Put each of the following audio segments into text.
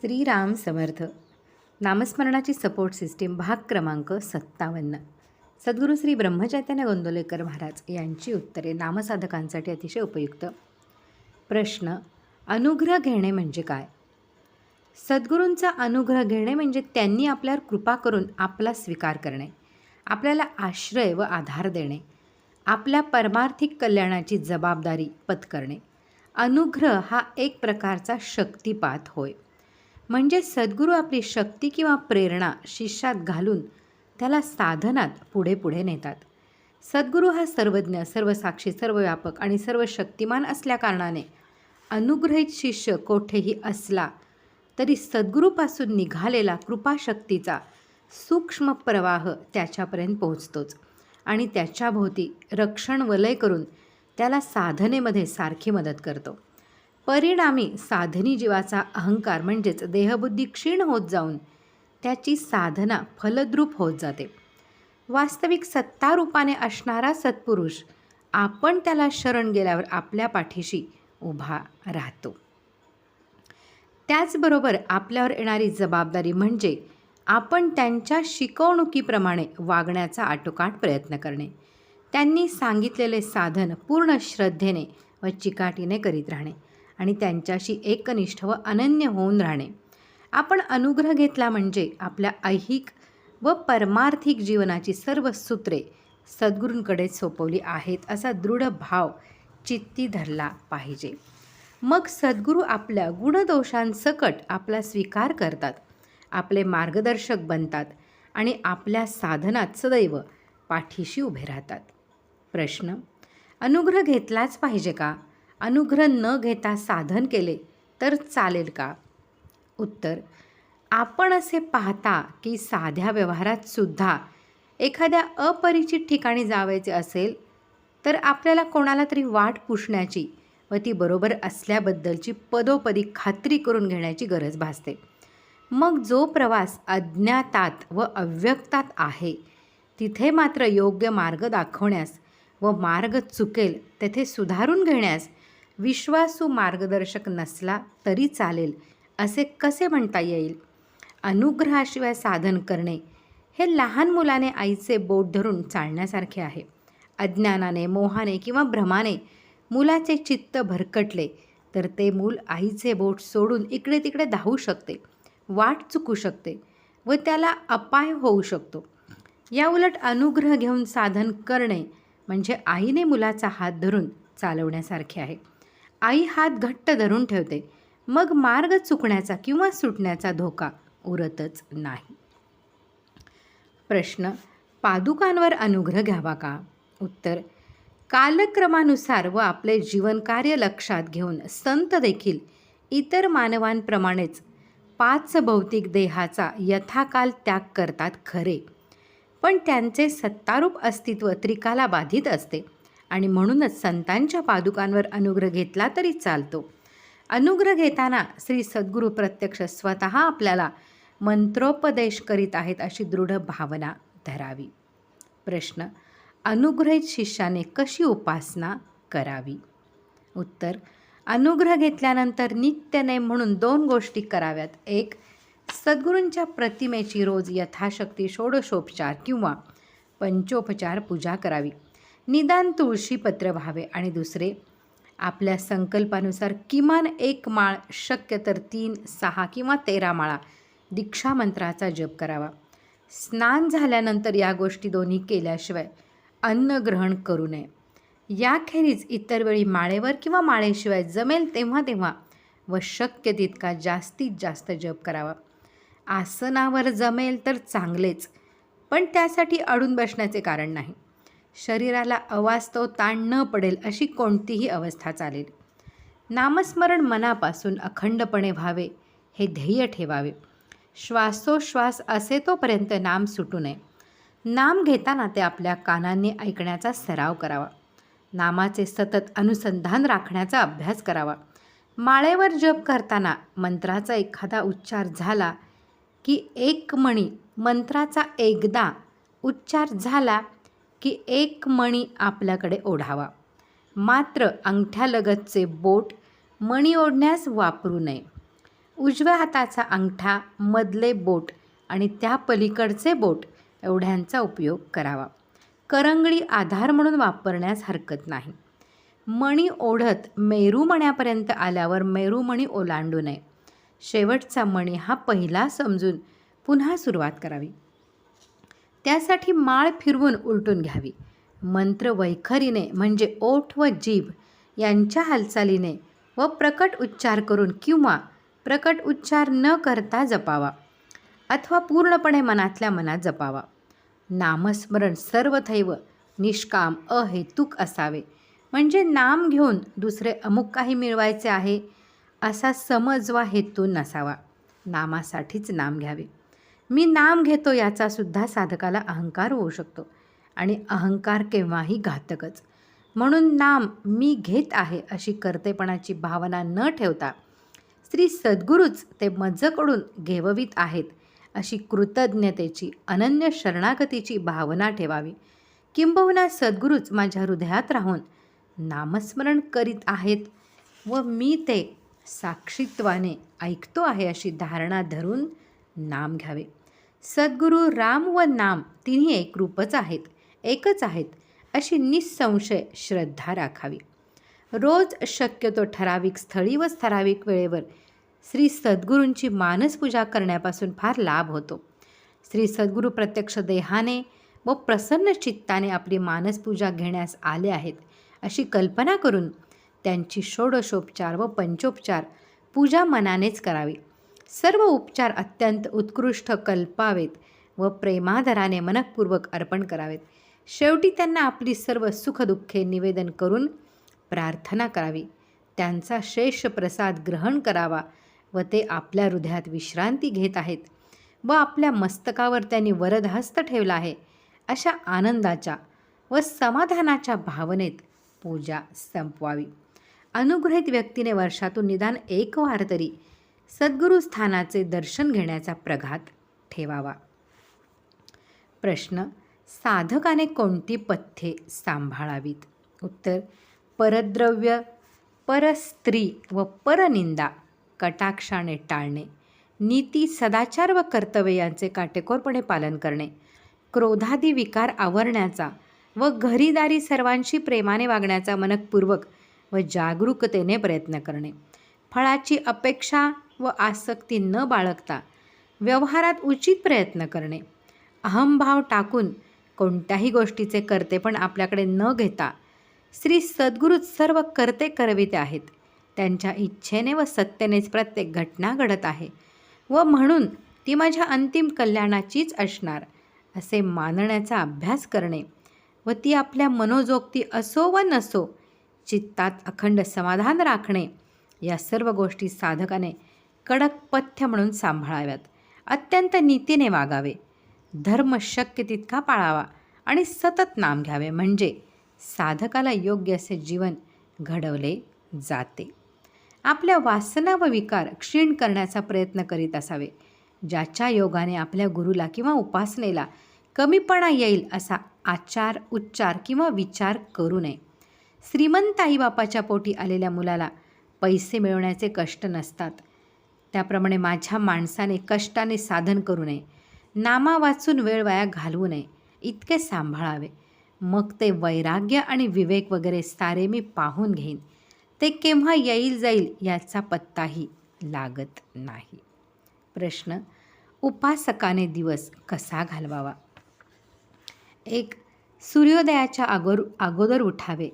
श्रीराम समर्थ. नामस्मरणाची support system भाग क्रमांक सत्तावन्न. सद्गुरू श्री ब्रह्मचैतन्य गोंदोलेकर महाराज यांची उत्तरे नामसाधकांसाठी अतिशय उपयुक्त. प्रश्न अनुग्रह घेणे म्हणजे काय? सद्गुरूंचा अनुग्रह घेणे म्हणजे त्यांनी आपल्यावर कृपा करून आपला स्वीकार करणे आपल्याला आश्रय व आधार देणे आपल्या परमार्थिक कल्याणाची जबाबदारी पत्करणे. अनुग्रह हा एक प्रकारचा शक्तिपात होय. म्हणजे सद्गुरू आपली शक्ती किंवा प्रेरणा शिष्यात घालून त्याला साधनात पुढे पुढे नेतात. सद्गुरू हा सर्वज्ञ सर्वसाक्षी सर्वव्यापक आणि सर्व शक्तिमान असल्याकारणाने अनुग्रहित शिष्य कोठेही असला तरी सद्गुरूपासून निघालेला कृपाशक्तीचा सूक्ष्म प्रवाह त्याच्यापर्यंत पोहोचतोच आणि त्याच्याभोवती रक्षण वलय करून त्याला साधनेमध्ये सारखी मदत करतो. परिणामी साधनी जीवाचा अहंकार म्हणजेच देहबुद्धी क्षीण होत जाऊन त्याची साधना फलद्रूप होत जाते. वास्तविक सत्तारूपाने असणारा सत्पुरुष आपण त्याला शरण गेल्यावर आपल्या पाठीशी उभा राहतो. त्याचबरोबर आपल्यावर येणारी जबाबदारी म्हणजे आपण त्यांच्या शिकवणुकीप्रमाणे वागण्याचा आटोकाट प्रयत्न करणे. त्यांनी सांगितलेले साधन पूर्ण श्रद्धेने व चिकाटीने करीत राहणे. आणि त्यांच्याशी एकनिष्ठ व अनन्य होऊन राहणे. आपण अनुग्रह घेतला म्हणजे आपल्या ऐहिक व परमार्थिक जीवनाची सर्व सूत्रे सद्गुरूंकडे सोपवली आहेत असा दृढ भाव चित्ती धरला पाहिजे. मग सद्गुरू आपल्या गुणदोषांसकट आपला स्वीकार करतात आपले मार्गदर्शक बनतात आणि आपल्या साधनात सदैव पाठीशी उभे राहतात. प्रश्न अनुग्रह घेतलाच पाहिजे का? अनुग्रह न घेता साधन केले तर चालेल का? उत्तर आपण असे पाहता की साध्या व्यवहारात सुद्धा एखाद्या अपरिचित ठिकाणी जावायचे असेल तर आपल्याला कोणाला तरी वाट पुसण्याची व ती बरोबर असल्याबद्दलची पदोपदी खात्री करून घेण्याची गरज भासते. मग जो प्रवास अज्ञातात व अव्यक्तात आहे तिथे मात्र योग्य मार्ग दाखवण्यास व मार्ग चुकेल तेथे सुधारून घेण्यास विश्वासू मार्गदर्शक नसला तरी चालेल असे कसे म्हणता येईल? अनुग्रहाशिवाय साधन करणे हे लहान मुलाने आईचे बोट धरून चालण्यासारखे आहे. अज्ञानाने मोहाने किंवा भ्रमाने मुलाचे चित्त भरकटले तर ते मूल आईचे बोट सोडून इकडे तिकडे धावू शकते वाट चुकू शकते व त्याला अपाय होऊ शकतो. या उलट अनुग्रह घेऊन साधन करणे म्हणजे आईने मुलाचा हात धरून चालवण्यासारखे आहे. आई हात घट्ट धरून ठेवते. मग मार्ग चुकण्याचा किंवा सुटण्याचा धोका उरतच नाही. प्रश्न पादुकांवर अनुग्रह घ्यावा का? उत्तर कालक्रमानुसार व आपले जीवनकार्य लक्षात घेऊन संत देखील इतर मानवांप्रमाणेच पाच भौतिक देहाचा यथाकाल त्याग करतात खरे. पण त्यांचे सत्तारूप अस्तित्व त्रिकाला बाधित असते. आणि म्हणूनच संतांच्या पादुकांवर अनुग्रह घेतला तरी चालतो. अनुग्रह घेताना श्री सद्गुरू प्रत्यक्ष स्वतः आपल्याला मंत्रोपदेश करीत आहेत अशी दृढ भावना धरावी. प्रश्न अनुग्रहित शिष्याने कशी उपासना करावी? उत्तर अनुग्रह घेतल्यानंतर नित्यने म्हणून दोन गोष्टी कराव्यात. एक सद्गुरूंच्या प्रतिमेची रोज यथाशक्ती षोडशोपचार किंवा पंचोपचार पूजा करावी. निदान तुळशीपत्र व्हावे. आणि दुसरे आपल्या संकल्पानुसार किमान एक माळ शक्य तर तीन सहा किंवा तेरा माळा दीक्षा मंत्राचा जप करावा. स्नान झाल्यानंतर या गोष्टी दोन्ही केल्याशिवाय अन्न ग्रहण करू नये. याखेरीज इतर वेळी माळेवर किंवा माळेशिवाय जमेल तेव्हा तेव्हा व शक्य तितका जास्तीत जास्त जप करावा. आसनावर जमेल तर चांगलेच पण त्यासाठी अडून बसण्याचे कारण नाही. शरीराला अवास्तव ताण न पडेल अशी कोणतीही अवस्था चालेल. नामस्मरण मनापासून अखंडपणे व्हावे हे ध्येय ठेवावे. श्वासोश्वास असे तोपर्यंत नाम सुटू नये. नाम घेताना ते आपल्या कानांनी ऐकण्याचा सराव करावा. नामाचे सतत अनुसंधान राखण्याचा अभ्यास करावा. माळेवर जप करताना मंत्राचा एखादा उच्चार झाला की एक मणी मंत्राचा एकदा उच्चार झाला की एक मणी आपल्याकडे ओढावा. मात्र अंगठ्यालगतचे बोट मणी ओढण्यास वापरू नये. उजव्या हाताचा अंगठा मधले बोट आणि त्या पलीकडचे बोट एवढ्यांचा उपयोग करावा. करंगळी आधार म्हणून वापरण्यास हरकत नाही. मणी ओढत मेरू मण्यापर्यंत आल्यावर मेरू मणी ओलांडू नये. शेवटचा मणी हा पहिला समजून पुन्हा सुरुवात करावी. त्यासाठी माळ फिरवून उलटून घ्यावी. मंत्र वैखरीने म्हणजे ओठ व जीभ यांच्या हालचालीने व प्रकट उच्चार करून किंवा प्रकट उच्चार न करता जपावा अथवा पूर्णपणे मनातल्या मनात जपावा. नामस्मरण सर्वथैव निष्काम अहेतुक असावे. म्हणजे नाम घेऊन दुसरे अमुक काही मिळवायचे आहे असा समज वा हेतू नसावा. नामासाठीच नाम घ्यावे. मी नाम घेतो याचा सुद्धा साधकाला अहंकार होऊ शकतो. आणि अहंकार केव्हाही घातकच. म्हणून नाम मी घेत आहे अशी कर्तेपणाची भावना न ठेवता श्री सद्गुरूच ते मजकडून घेववीत आहेत अशी कृतज्ञतेची अनन्य शरणागतीची भावना ठेवावी. किंबहुना सद्गुरूच माझ्या हृदयात राहून नामस्मरण करीत आहेत व मी ते साक्षित्वाने ऐकतो आहे अशी धारणा धरून नाम घ्यावे. सद्गुरू राम व नाम तिन्ही एकरूपच आहेत एकच आहेत अशी निसंशय श्रद्धा राखावी. रोज शक्यतो ठराविक स्थळी व ठराविक वेळेवर श्री सद्गुरूंची मानसपूजा करण्यापासून फार लाभ होतो. श्री सद्गुरू प्रत्यक्ष देहाने व प्रसन्न चित्ताने आपली मानसपूजा घेण्यास आले आहेत अशी कल्पना करून त्यांची षोडशोपचार व पंचोपचार पूजा मनानेच करावी. सर्व उपचार अत्यंत उत्कृष्ट कल्पावेत व प्रेमादराने मनपूर्वक अर्पण करावेत. शेवटी त्यांना आपली सर्व सुखदुःखे निवेदन करून प्रार्थना करावी. त्यांचा शेष प्रसाद ग्रहण करावा व ते आपल्या हृदयात विश्रांती घेत आहेत व आपल्या मस्तकावर त्यांनी वरदहस्त ठेवला आहे अशा आनंदाच्या व समाधानाच्या भावनेत पूजा संपवावी. अनुग्रहित व्यक्तीने वर्षातून निदान एक वार तरी सद्गुरू स्थानाचे दर्शन घेण्याचा प्रघात ठेवावा. प्रश्न साधकाने कोणती पथ्ये सांभाळावीत? उत्तर परद्रव्य परस्त्री व परनिंदा कटाक्षाने टाळणे नीती सदाचार व कर्तव्य यांचे काटेकोरपणे पालन करणे क्रोधादी विकार आवरण्याचा व घरीदारी सर्वांशी प्रेमाने वागण्याचा मनकपूर्वक व जागरूकतेने प्रयत्न करणे फळाची अपेक्षा व आसक्ती न बाळगता व्यवहारात उचित प्रयत्न करणे. अहंभाव टाकून कोणत्याही गोष्टीचे करते पण आपल्याकडे न घेता श्री सद्गुरू सर्व कर्ते करविते आहेत. त्यांच्या इच्छेने व सत्तेनेच प्रत्येक घटना घडत आहे व म्हणून ती माझ्या अंतिम कल्याणाचीच असणार असे मानण्याचा अभ्यास करणे व ती आपल्या मनोजोक्ती असो व नसो चित्तात अखंड समाधान राखणे या सर्व गोष्टी साधकाने कडक पथ्य म्हणून सांभाळाव्यात. अत्यंत नीतीने वागावे. धर्म शक्य तितका पाळावा आणि सतत नाम घ्यावे. म्हणजे साधकाला योग्य असे जीवन घडवले जाते. आपल्या वासना व विकार क्षीण करण्याचा प्रयत्न करीत असावे. ज्याच्या योगाने आपल्या गुरुला किंवा उपासनेला कमीपणा येईल असा आचार उच्चार किंवा विचार करू नये. श्रीमंत आईबापाच्या पोटी आलेल्या मुलाला पैसे मिळवण्याचे कष्ट नसतात. त्याप्रमाणे माझ्या माणसाने कष्टाने साधन करू नये. नामा वाचून वेळ वाया घालवू नये. इतके सांभाळावे. मग ते वैराग्य आणि विवेक वगैरे सारे मी पाहून घेईन. ते केव्हा येईल जाईल याचा पत्ताही लागत नाही. प्रश्न उपासकाने दिवस कसा घालवावा? एक सूर्योदयाच्या अगोर अगोदर उठावे.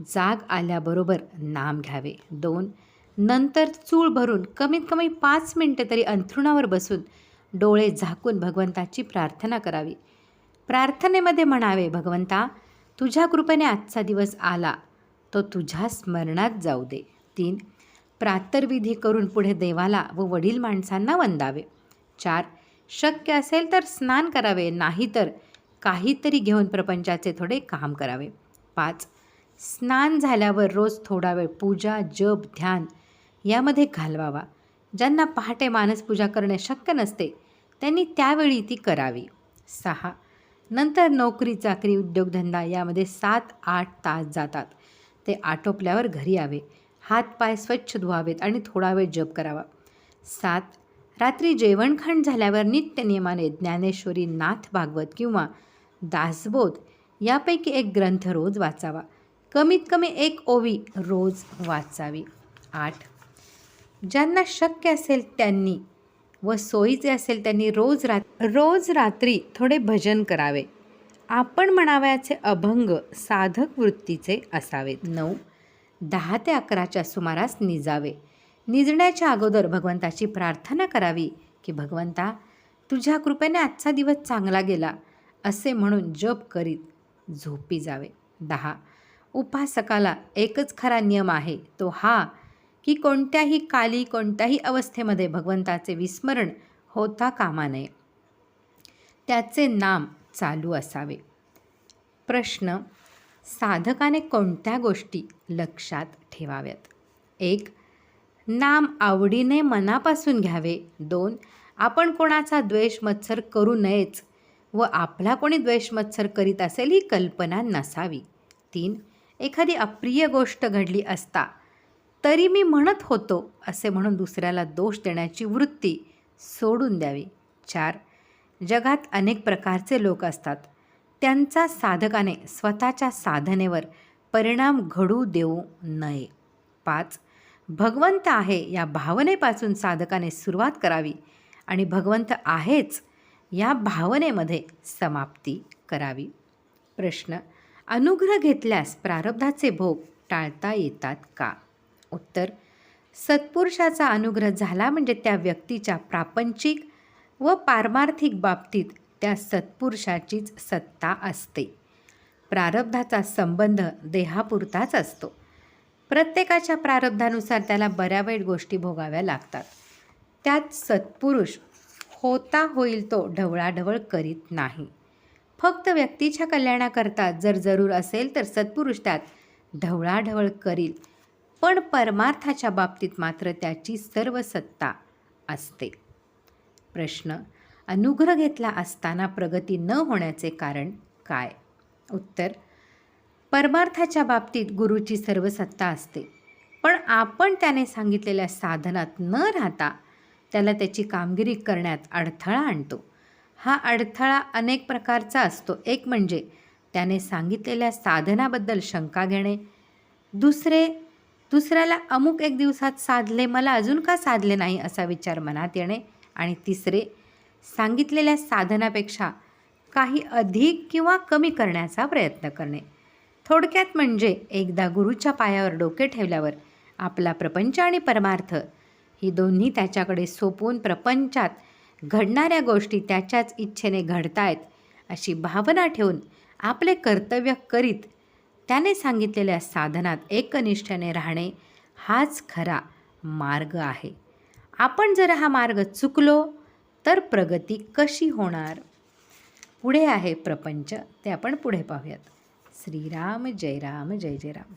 जाग आल्याबरोबर नाम घ्यावे. दोन नंतर चूळ भरून कमीत कमी पाच मिनटं तरी अंथरुणावर बसून डोळे झाकून भगवंताची प्रार्थना करावी. प्रार्थनेमध्ये म्हणावे भगवंता तुझ्या कृपेने आजचा दिवस आला. तो तुझ्या स्मरणात जाऊ दे. तीन प्रातर्विधी करून पुढे देवाला व वडील माणसांना वंदावे. चार शक्य असेल तर स्नान करावे नाहीतर काहीतरी घेऊन प्रपंचाचे थोडे काम करावे. पाच स्नान झाल्यावर रोज थोडा वेळ पूजा जप ध्यान यामध्ये घालवावा. ज्यांना पहाटे मानसपूजा करणे शक्य नसते त्यांनी त्यावेळी ती करावी. सहा. नंतर नोकरी चाकरी उद्योगधंदा यामध्ये सात आठ तास जातात. ते आटोपल्यावर घरी यावे. हातपाय स्वच्छ धुवावेत आणि थोडा वेळ जप करावा. सात. रात्री जेवणखाण झाल्यावर नित्यनियमाने ज्ञानेश्वरी नाथ भागवत किंवा दासबोध यापैकी एक ग्रंथ रोज वाचावा. कमीत कमी एक ओवी रोज वाचावी. आठ. ज्यांना शक्य असेल त्यांनी व सोयीचे असेल त्यांनी रोज रात रोज रात्री थोडे भजन करावे. आपण म्हणावयाचे अभंग साधक वृत्तीचे असावेत. नऊ. दहा ते अकराच्या सुमारास निजावे. निजण्याच्या अगोदर भगवंताची प्रार्थना करावी की भगवंता तुझ्या कृपेने आजचा दिवस चांगला गेला असे म्हणून जप करीत झोपी जावे. दहा. उपासकाला एकच खरा नियम आहे तो हा की कोणत्याही काली कोणत्याही अवस्थेमध्ये भगवंताचे विस्मरण होता कामा नये. त्याचे नाम चालू असावे. प्रश्न साधकाने कोणत्या गोष्टी लक्षात ठेवाव्यात? एक नाम आवडीने मनापासून घ्यावे. दोन आपण कोणाचा द्वेष मत्सर करू नयेच व आपला कोणी द्वेष मत्सर करीत असेल ही कल्पना नसावी. तीन एखादी अप्रिय गोष्ट घडली असता तरी मी म्हणत होतो असे म्हणून दुसऱ्याला दोष देण्याची वृत्ती सोडून द्यावी. चार जगात अनेक प्रकारचे लोक असतात. त्यांचा साधकाने स्वतःच्या साधनेवर परिणाम घडू देऊ नये. पाच भगवंत आहे या भावनेपासून साधकाने सुरुवात करावी आणि भगवंत आहेच या भावनेमध्ये समाप्ती करावी. प्रश्न अनुग्रह घेतल्यास प्रारब्धाचे भोग टाळता येतात का? उत्तर. सत्पुरुषाचा अनुग्रह झाला म्हणजे त्या व्यक्तीच्या प्रापंचिक व पारमार्थिक बाबतीत त्या सत्पुरुषाचीच सत्ता असते. प्रारब्धाचा संबंध देहापुरताच असतो. प्रत्येकाच्या प्रारब्धानुसार त्याला बऱ्या वाईट गोष्टी भोगाव्या लागतात. त्यात सत्पुरुष होता होईल तो ढवळाढवळ करीत नाही. फक्त व्यक्तीच्या कल्याणाकरता जर जरूर असेल तर सत्पुरुष त्यात ढवळाढवळ करील. पण परमार्थाच्या बाबतीत मात्र त्याची सर्व सत्ता असते. प्रश्न अनुग्रह घेतला असताना प्रगती न होण्याचे कारण काय? उत्तर परमार्थाच्या बाबतीत गुरुची सर्व सत्ता असते. पण आपण त्याने सांगितलेल्या साधनात न राहता त्याला त्याची कामगिरी करण्यात अडथळा आणतो. हा अडथळा अनेक प्रकारचा असतो. एक म्हणजे त्याने सांगितलेल्या साधनाबद्दल शंका घेणे. दुसरे दुसऱ्याला अमुक एक दिवसात साधले मला अजून का साधले नाही असा विचार मनात येणे. आणि तिसरे सांगितलेल्या साधनापेक्षा काही अधिक किंवा कमी करण्याचा प्रयत्न करणे. थोडक्यात म्हणजे एकदा गुरुच्या पायावर डोके ठेवल्यावर आपला प्रपंच आणि परमार्थ ही दोन्ही त्याच्याकडे सोपवून प्रपंचात घडणाऱ्या गोष्टी त्याच्याच इच्छेने घडतायत अशी भावना ठेवून आपले कर्तव्य करीत त्याने सांगितलेल्या साधनात एकनिष्ठेने राहणे हाच खरा मार्ग आहे. आपण जर हा मार्ग चुकलो तर प्रगती कशी होणार? पुढे आहे प्रपंच. ते आपण पुढे पाहूयात. श्रीराम जय राम जय जय राम.